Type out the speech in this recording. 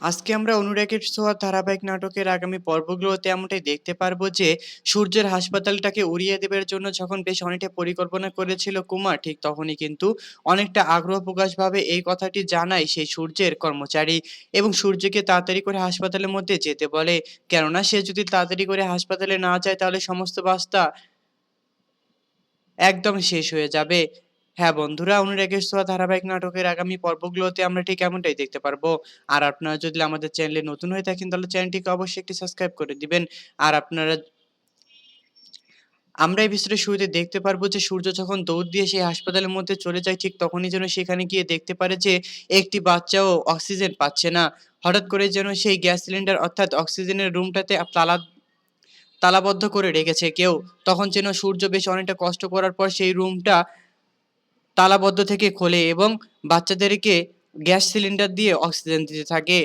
আজকে আমরা অনুরাগের ছোঁয়া ধারাবাহিক নাটকের আগামী পর্বগুলোতে এমনটাই দেখতে পারব যে, সূর্যের হাসপাতালটাকে উড়িয়ে দেবার জন্য যখন বেশ অনেকটা পরিকল্পনা করেছিল কুমার, ঠিক তখনই কিন্তু অনেকটা আগ্রহ প্রকাশভাবে এই কথাটি জানায় সেই সূর্যের কর্মচারী এবং সূর্যকে তাড়াতাড়ি করে হাসপাতালের মধ্যে যেতে বলে। কেননা, সে যদি তাড়াতাড়ি করে হাসপাতালে না যায়, তাহলে সমস্ত বাস্তা একদম শেষ হয়ে যাবে। হ্যাঁ বন্ধুরা অনুরাগের ছোঁয়া ধারাবাহিক নাটকের আগামী পর্বগুলোতে আমরা ঠিক এমনটাই দেখতে পারব। আর আপনারা যদি আমাদের চ্যানেলে নতুন হয়ে থাকেন, তাহলে চ্যানেলটিকে অবশ্যই একটি সাবস্ক্রাইব করে দিবেন। আর আপনারা আমরা এই বিষয়টা শুরুতে দেখতে পারব যে সূর্য যখন দৌড় দিয়ে সেই হাসপাতালের মধ্যে চলে যায়, ঠিক তখনই যেন সেখানে গিয়ে দেখতে পারে যে একটি বাচ্চাও অক্সিজেন পাচ্ছে না। হঠাৎ করে যেন সেই গ্যাস সিলিন্ডার অর্থাৎ অক্সিজেনের রুমটাতে তালা, তালাবদ্ধ করে রেখেছে কেউ। তখন যেন সূর্য বেশ অনেকটা কষ্ট করার পর সেই রুমটা তালাবদ্ধ থেকে খোলে এবং বাচ্চাদেরকে গ্যাস সিলিন্ডার দিয়ে অক্সিজেন দিতে থাকে।